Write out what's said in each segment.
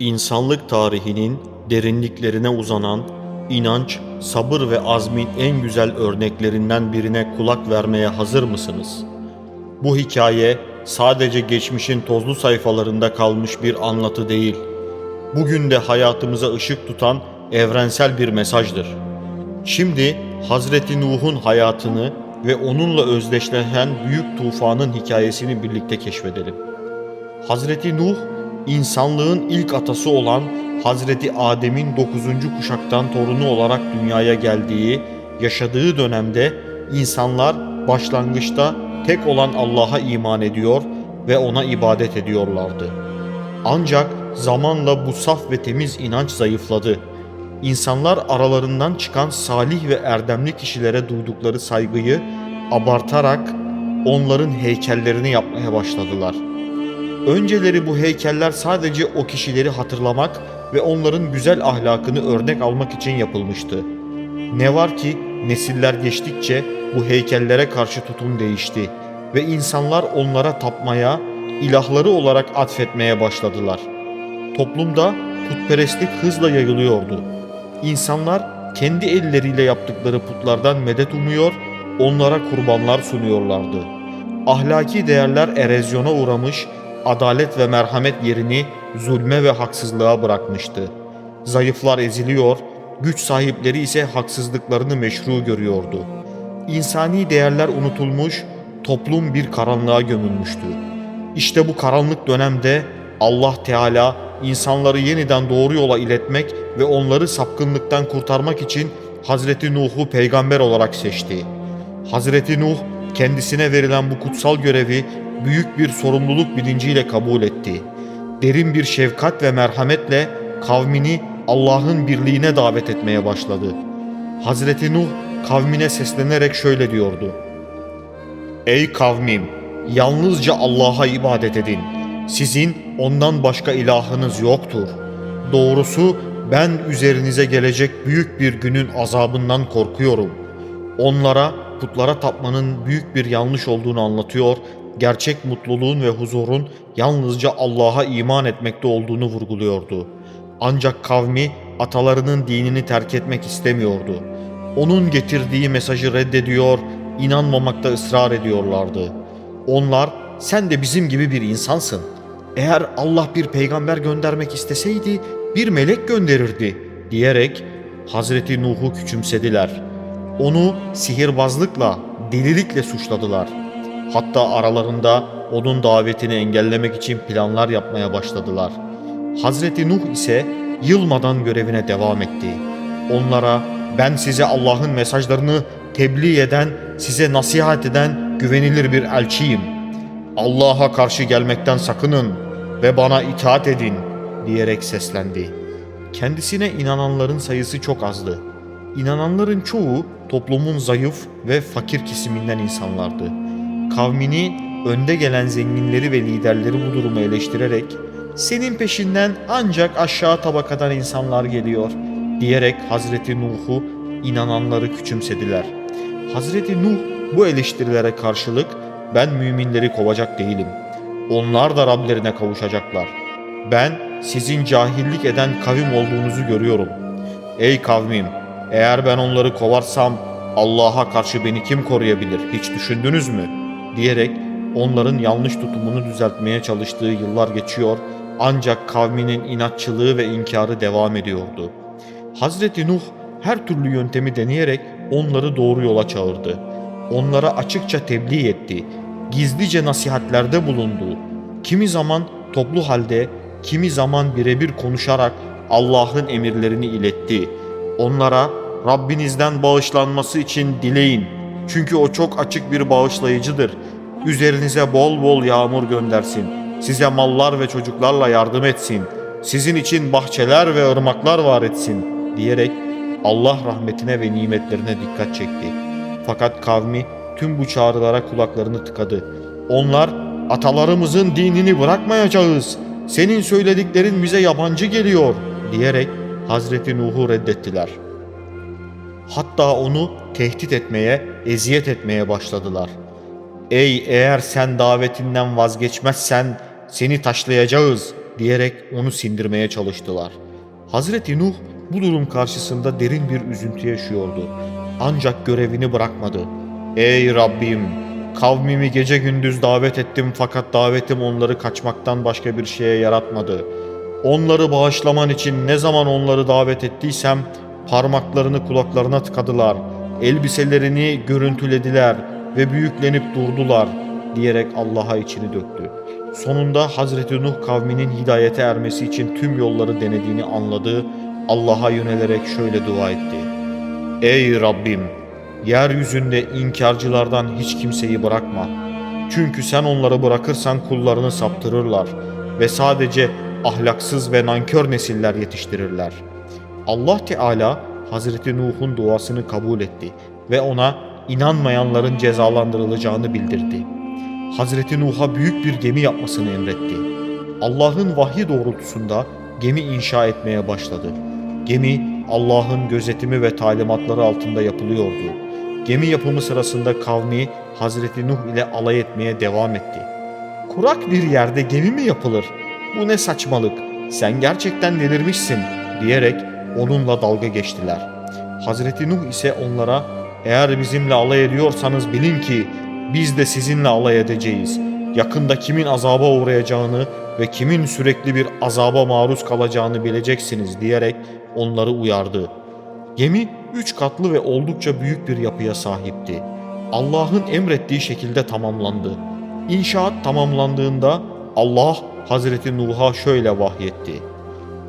İnsanlık tarihinin derinliklerine uzanan inanç, sabır ve azmin en güzel örneklerinden birine kulak vermeye hazır mısınız? Bu hikaye sadece geçmişin tozlu sayfalarında kalmış bir anlatı değil. Bugün de hayatımıza ışık tutan evrensel bir mesajdır. Şimdi Hazreti Nuh'un hayatını ve onunla özdeşleşen büyük tufanın hikayesini birlikte keşfedelim. Hazreti Nuh, insanlığın ilk atası olan Hazreti Adem'in 9. kuşaktan torunu olarak dünyaya geldiği, yaşadığı dönemde insanlar başlangıçta tek olan Allah'a iman ediyor ve ona ibadet ediyorlardı. Ancak zamanla bu saf ve temiz inanç zayıfladı. İnsanlar aralarından çıkan salih ve erdemli kişilere duydukları saygıyı abartarak onların heykellerini yapmaya başladılar. Önceleri bu heykeller sadece o kişileri hatırlamak ve onların güzel ahlakını örnek almak için yapılmıştı. Ne var ki nesiller geçtikçe bu heykellere karşı tutum değişti ve insanlar onlara tapmaya, ilahları olarak atfetmeye başladılar. Toplumda putperestlik hızla yayılıyordu. İnsanlar kendi elleriyle yaptıkları putlardan medet umuyor, onlara kurbanlar sunuyorlardı. Ahlaki değerler erozyona uğramış, adalet ve merhamet yerini zulme ve haksızlığa bırakmıştı. Zayıflar eziliyor, güç sahipleri ise haksızlıklarını meşru görüyordu. İnsani değerler unutulmuş, toplum bir karanlığa gömülmüştü. İşte bu karanlık dönemde Allah Teala insanları yeniden doğru yola iletmek ve onları sapkınlıktan kurtarmak için Hazreti Nuh'u peygamber olarak seçti. Hazreti Nuh kendisine verilen bu kutsal görevi büyük bir sorumluluk bilinciyle kabul etti. Derin bir şefkat ve merhametle kavmini Allah'ın birliğine davet etmeye başladı. Hazreti Nuh kavmine seslenerek şöyle diyordu. Ey kavmim! Yalnızca Allah'a ibadet edin. Sizin ondan başka ilahınız yoktur. Doğrusu ben üzerinize gelecek büyük bir günün azabından korkuyorum. Onlara putlara tapmanın büyük bir yanlış olduğunu anlatıyor, gerçek mutluluğun ve huzurun yalnızca Allah'a iman etmekte olduğunu vurguluyordu. Ancak kavmi atalarının dinini terk etmek istemiyordu. Onun getirdiği mesajı reddediyor, inanmamakta ısrar ediyorlardı. Onlar sen de bizim gibi bir insansın. Eğer Allah bir peygamber göndermek isteseydi bir melek gönderirdi diyerek Hazreti Nuh'u küçümsediler. Onu sihirbazlıkla, delilikle suçladılar. Hatta aralarında onun davetini engellemek için planlar yapmaya başladılar. Hazreti Nuh ise yılmadan görevine devam etti. Onlara ben size Allah'ın mesajlarını tebliğ eden, size nasihat eden güvenilir bir elçiyim. Allah'a karşı gelmekten sakının ve bana itaat edin diyerek seslendi. Kendisine inananların sayısı çok azdı. İnananların çoğu toplumun zayıf ve fakir kesiminden insanlardı. Kavmini önde gelen zenginleri ve liderleri bu durumu eleştirerek senin peşinden ancak aşağı tabakadan insanlar geliyor diyerek Hazreti Nuh'u inananları küçümsediler. Hazreti Nuh bu eleştirilere karşılık ben müminleri kovacak değilim. Onlar da Rablerine kavuşacaklar. Ben sizin cahillik eden kavim olduğunuzu görüyorum. Ey kavmim, eğer ben onları kovarsam Allah'a karşı beni kim koruyabilir hiç düşündünüz mü? Diyerek onların yanlış tutumunu düzeltmeye çalıştığı yıllar geçiyor ancak kavminin inatçılığı ve inkarı devam ediyordu. Hazreti Nuh her türlü yöntemi deneyerek onları doğru yola çağırdı. Onlara açıkça tebliğ etti. Gizlice nasihatlerde bulundu. Kimi zaman toplu halde, kimi zaman birebir konuşarak Allah'ın emirlerini iletti. Onlara Rabbinizden bağışlanması için dileyin. Çünkü o çok açık bir bağışlayıcıdır. Üzerinize bol bol yağmur göndersin. Size mallar ve çocuklarla yardım etsin. Sizin için bahçeler ve ırmaklar var etsin diyerek Allah rahmetine ve nimetlerine dikkat çekti. Fakat kavmi tüm bu çağrılara kulaklarını tıkadı. Onlar atalarımızın dinini bırakmayacağız. Senin söylediklerin bize yabancı geliyor diyerek Hazreti Nuh'u reddettiler. Hatta onu tehdit etmeye, eziyet etmeye başladılar. Ey eğer sen davetinden vazgeçmezsen seni taşlayacağız diyerek onu sindirmeye çalıştılar. Hazreti Nuh bu durum karşısında derin bir üzüntü yaşıyordu. Ancak görevini bırakmadı. Ey Rabbim! Kavmimi gece gündüz davet ettim fakat davetim onları kaçmaktan başka bir şeye yaratmadı. Onları bağışlaman için ne zaman onları davet ettiysem parmaklarını kulaklarına tıkadılar. Elbiselerini görüntülediler ve büyüklenip durdular diyerek Allah'a içini döktü. Sonunda Hazreti Nuh kavminin hidayete ermesi için tüm yolları denediğini anladı. Allah'a yönelerek şöyle dua etti. Ey Rabbim! Yeryüzünde inkarcılardan hiç kimseyi bırakma. Çünkü sen onları bırakırsan kullarını saptırırlar ve sadece ahlaksız ve nankör nesiller yetiştirirler. Allah Teala Hazreti Nuh'un duasını kabul etti ve ona inanmayanların cezalandırılacağını bildirdi. Hazreti Nuh'a büyük bir gemi yapmasını emretti. Allah'ın vahyi doğrultusunda gemi inşa etmeye başladı. Gemi Allah'ın gözetimi ve talimatları altında yapılıyordu. Gemi yapımı sırasında kavmi Hazreti Nuh ile alay etmeye devam etti. Kurak bir yerde gemi mi yapılır? Bu ne saçmalık? Sen gerçekten delirmişsin diyerek onunla dalga geçtiler. Hazreti Nuh ise onlara eğer bizimle alay ediyorsanız bilin ki biz de sizinle alay edeceğiz. Yakında kimin azaba uğrayacağını ve kimin sürekli bir azaba maruz kalacağını bileceksiniz diyerek onları uyardı. Gemi üç katlı ve oldukça büyük bir yapıya sahipti. Allah'ın emrettiği şekilde tamamlandı. İnşaat tamamlandığında Allah Hazreti Nuh'a şöyle vahyetti.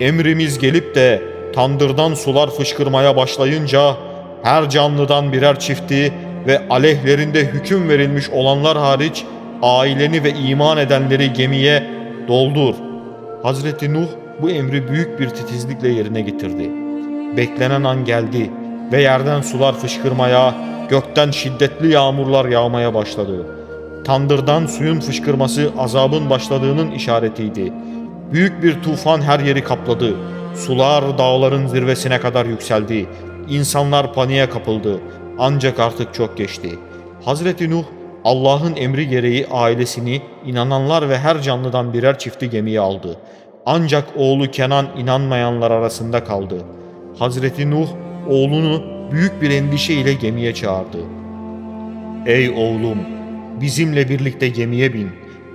Emrimiz gelip de tandırdan sular fışkırmaya başlayınca her canlıdan birer çifti ve aleyhlerinde hüküm verilmiş olanlar hariç aileni ve iman edenleri gemiye doldur. Hazreti Nuh bu emri büyük bir titizlikle yerine getirdi. Beklenen an geldi ve yerden sular fışkırmaya, gökten şiddetli yağmurlar yağmaya başladı. Tandırdan suyun fışkırması azabın başladığının işaretiydi. Büyük bir tufan her yeri kapladı. Sular dağların zirvesine kadar yükseldi. İnsanlar paniğe kapıldı. Ancak artık çok geçti. Hazreti Nuh Allah'ın emri gereği ailesini, inananlar ve her canlıdan birer çifti gemiye aldı. Ancak oğlu Kenan inanmayanlar arasında kaldı. Hazreti Nuh oğlunu büyük bir endişe ile gemiye çağırdı. Ey oğlum, bizimle birlikte gemiye bin.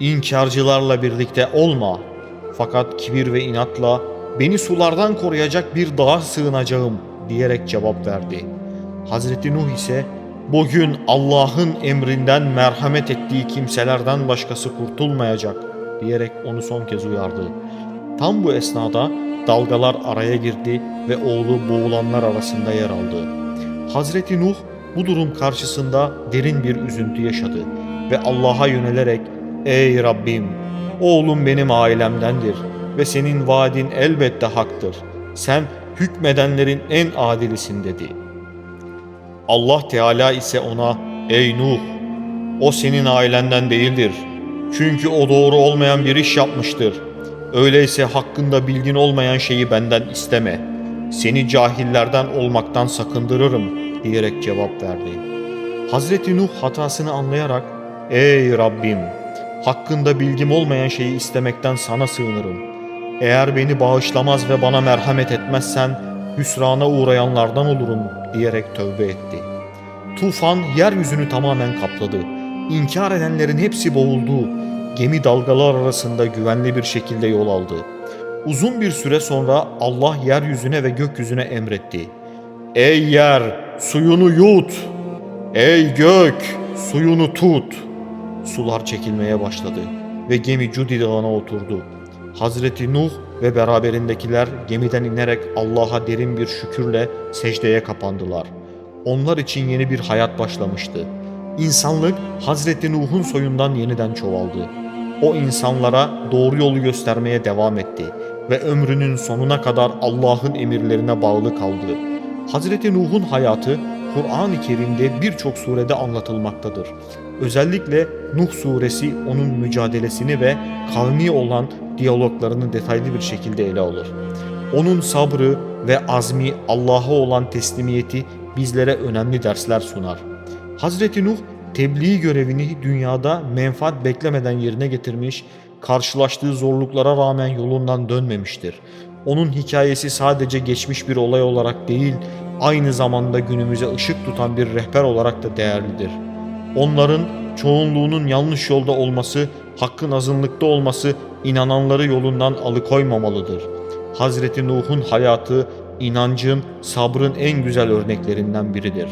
İnkarcılarla birlikte olma. Fakat kibir ve inatla beni sulardan koruyacak bir dağa sığınacağım diyerek cevap verdi. Hazreti Nuh ise bugün Allah'ın emrinden merhamet ettiği kimselerden başkası kurtulmayacak diyerek onu son kez uyardı. Tam bu esnada dalgalar araya girdi ve oğlu boğulanlar arasında yer aldı. Hazreti Nuh bu durum karşısında derin bir üzüntü yaşadı ve Allah'a yönelerek Ey Rabbim oğlum benim ailemdendir ve senin vaadin elbette haktır. Sen hükmedenlerin en adilisin dedi. Allah Teala ise ona Ey Nuh o senin ailenden değildir. Çünkü o doğru olmayan bir iş yapmıştır. Öyleyse hakkında bilgin olmayan şeyi benden isteme. Seni cahillerden olmaktan sakındırırım diyerek cevap verdi. Hazreti Nuh hatasını anlayarak Ey Rabbim hakkında bilgim olmayan şeyi istemekten sana sığınırım. Eğer beni bağışlamaz ve bana merhamet etmezsen hüsrana uğrayanlardan olurum diyerek tövbe etti. Tufan yeryüzünü tamamen kapladı. İnkar edenlerin hepsi boğuldu. Gemi dalgalar arasında güvenli bir şekilde yol aldı. Uzun bir süre sonra Allah yeryüzüne ve gökyüzüne emretti. Ey yer suyunu yut. Ey gök suyunu tut. Sular çekilmeye başladı ve gemi Cudi Dağı'na oturdu. Hazreti Nuh ve beraberindekiler gemiden inerek Allah'a derin bir şükürle secdeye kapandılar. Onlar için yeni bir hayat başlamıştı. İnsanlık Hazreti Nuh'un soyundan yeniden çoğaldı. O insanlara doğru yolu göstermeye devam etti ve ömrünün sonuna kadar Allah'ın emirlerine bağlı kaldı. Hazreti Nuh'un hayatı Kur'an-ı Kerim'de birçok surede anlatılmaktadır. Özellikle Nuh suresi onun mücadelesini ve kavmi olan diyaloglarını detaylı bir şekilde ele alır. Onun sabrı ve azmi Allah'a olan teslimiyeti bizlere önemli dersler sunar. Hazreti Nuh tebliğ görevini dünyada menfaat beklemeden yerine getirmiş, karşılaştığı zorluklara rağmen yolundan dönmemiştir. Onun hikayesi sadece geçmiş bir olay olarak değil, aynı zamanda günümüze ışık tutan bir rehber olarak da değerlidir. Onların çoğunluğunun yanlış yolda olması, hakkın azınlıkta olması inananları yolundan alıkoymamalıdır. Hazreti Nuh'un hayatı inancın, sabrın en güzel örneklerinden biridir.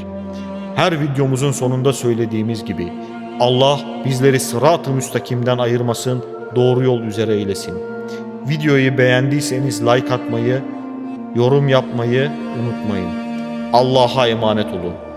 Her videomuzun sonunda söylediğimiz gibi Allah bizleri sırat-ı müstakimden ayırmasın, doğru yol üzere eylesin. Videoyu beğendiyseniz like atmayı, yorum yapmayı unutmayın. Allah'a emanet olun.